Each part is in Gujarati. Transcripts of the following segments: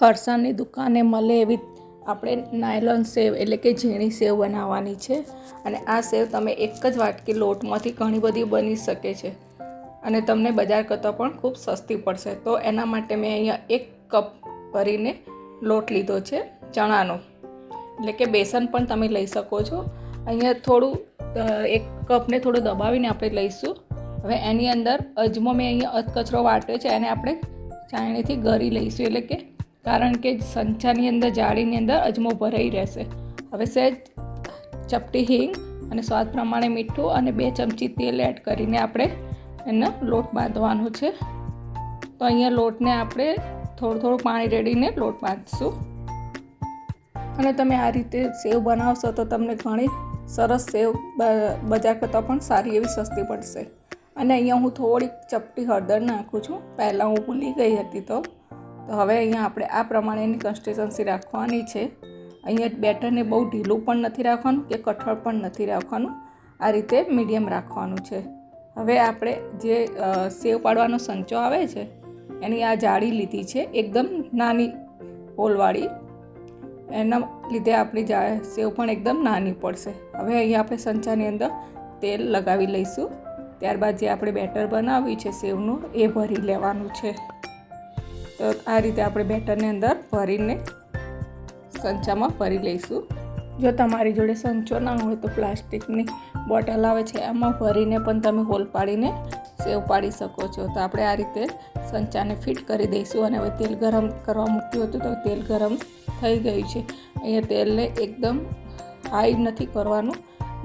ફરસાણની દુકાને મળે એવી આપણે નાયલોન સેવ એટલે કે ઝીણી સેવ બનાવવાની છે. અને આ સેવ તમે એક જ વાટકી લોટમાંથી ઘણી બધી બની શકે છે. અને તમને બજાર કરતાં પણ ખૂબ સસ્તી પડશે. તો એના માટે મેં અહીંયા એક કપ ભરીને લોટ લીધો છે ચણાનો. એટલે કે બેસન પણ તમે લઈ શકો છો. અહીંયા થોડું એક કપને થોડું દબાવીને આપણે લઈશું. હવે એની અંદર અજમો મેં અહીંયા અધકચરો વાટ્યો છે. એને આપણે ચાણીથી ગળી લઈશું. એટલે કે કારણ કે સંચાની અંદર, જાળીની અંદર અજમો ભરાઈ રહેશે. હવે સહેજ ચપટી હિંગ અને સ્વાદ પ્રમાણે મીઠું અને બે ચમચી તેલ એડ કરીને આપણે એનો લોટ બાંધવાનો છે. તો અહીંયા લોટને આપણે થોડું થોડું પાણી રેડીને લોટ બાંધીશું. અને તમે આ રીતે સેવ બનાવશો તો તમને ઘણી સરસ સેવ બજાર કરતાં પણ સારી એવી સસ્તી પડશે. અને અહીંયા હું થોડીક ચપટી હળદર નાખું છું. પહેલાં હું ભૂલી ગઈ હતી તો. તો હવે અહીંયા આપણે આ પ્રમાણેની કન્સિસ્ટન્સી રાખવાની છે. અહીંયા બેટરને બહુ ઢીલું પણ નથી રાખવાનું કે કઠોળ પણ નથી રાખવાનું. આ રીતે મીડિયમ રાખવાનું છે. હવે આપણે જે સેવ પાડવાનો સંચો આવે છે, એની આ જાળી લીધી છે, એકદમ નાની હોલવાળી. એના લીધે આપણી જા, સેવ પણ એકદમ નાની પડશે. હવે અહીંયા આપણે સંચાની અંદર તેલ લગાવી લઈશું. ત્યારબાદ જે આપણે બેટર બનાવ્યું છે સેવનું, એ ભરી લેવાનું છે. તો આ રીતે આપણે બેટરને અંદર ભરીને સંચામાં ભરી લઈશું. જો તમારી જોડે સંચો ના હોય તો પ્લાસ્ટિકની બોટલ આવે છે, એમાં ભરીને પણ તમે હોલ પાડીને સેવ પાડી શકો છો. તો આપણે આ રીતે સંચાને ફિટ કરી દઈશું અને હવે તેલ ગરમ કરવા મૂક્યું હતું તો તેલ ગરમ થઈ ગયું છે. અહીંયા તેલને એકદમ હાઈ નથી કરવાનું,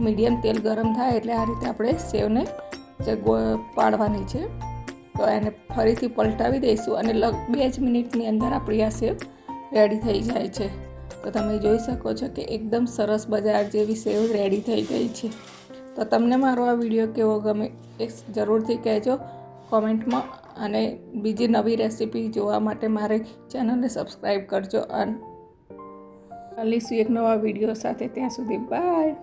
મીડિયમ તેલ ગરમ થાય એટલે આ રીતે આપણે સેવને જે પાડવાની છે. તો એને ફરીથી પલટાવી દઈશું અને લગ બે જ મિનિટની અંદર આપણી આ સેવ રેડી થઈ જાય છે. તો તમે જોઈ શકો છો કે એકદમ સરસ બજાર જેવી સેવ રેડી થઈ ગઈ છે. તો તમને મારો આ વીડિયો કેવો ગમે એ જરૂરથી કહેજો કોમેન્ટમાં અને બીજી નવી રેસીપી જોવા માટે મારી ચેનલને સબસ્ક્રાઈબ કરજો. અને મળીશું એક નવા વીડિયો સાથે ત્યાં સુધી બાય.